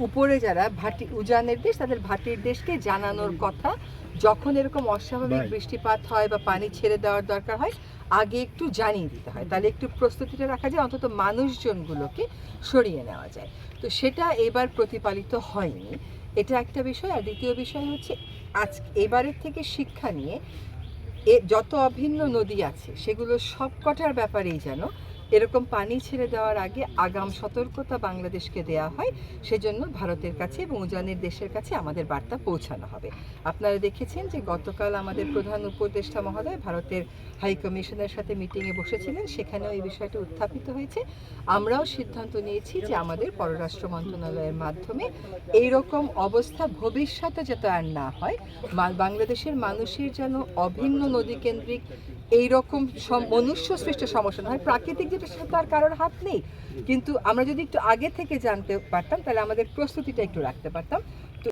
উপরে যারা ভাটি উজানের দেশ তাদের ভাটির দেশকে জানানোর কথা। যখন এরকম অস্বাভাবিক বৃষ্টিপাত হয় বা পানি ছেড়ে দেওয়ার দরকার হয় আগে একটু জানিয়ে দিতে হয়। তাহলে একটু প্রস্তুতিটা রাখা যায় অন্তত মানুষজনগুলোকে সরিয়ে নেওয়া যায়। তো সেটা এবার প্রতিপালিত হয়নি। এটা একটা বিষয়। আর দ্বিতীয় বিষয় হচ্ছে আজ এবারের থেকে শিক্ষা নিয়ে এ যত অভিন্ন নদী আছে সেগুলো সবকটার ব্যাপারেই যেন এরকম পানি ছেড়ে দেওয়ার আগে আগাম সতর্কতা বাংলাদেশকে দেয়া হয়। সেজন্য ভারতের কাছে এবং উজানের দেশের কাছে আমাদের বার্তা পৌঁছানো হবে। আপনারা দেখেছেন যে গতকাল আমাদের প্রধান উপদেষ্টা মহোদয় ভারতের হাই কমিশনের সাথে মিটিংয়ে বসেছিলেন। সেখানেও এই বিষয়টি উত্থাপিত হয়েছে। আমরাও সিদ্ধান্ত নিয়েছি যে আমাদের পররাষ্ট্র মন্ত্রণালয়ের মাধ্যমে এই রকম অবস্থা ভবিষ্যতে যাতে আর না হয় বাংলাদেশের মানুষের যেন অভিন্ন নদী কেন্দ্রিক এইরকম মনুষ্য সৃষ্ট সমস্যা হয়, প্রাকৃতিক যেটা সেটা কারোর হাত নেই। কিন্তু আমরা যদি একটু আগে থেকে জানতে পারতাম, তাহলে আমাদের প্রস্তুতিটা একটু রাখতে পারতাম।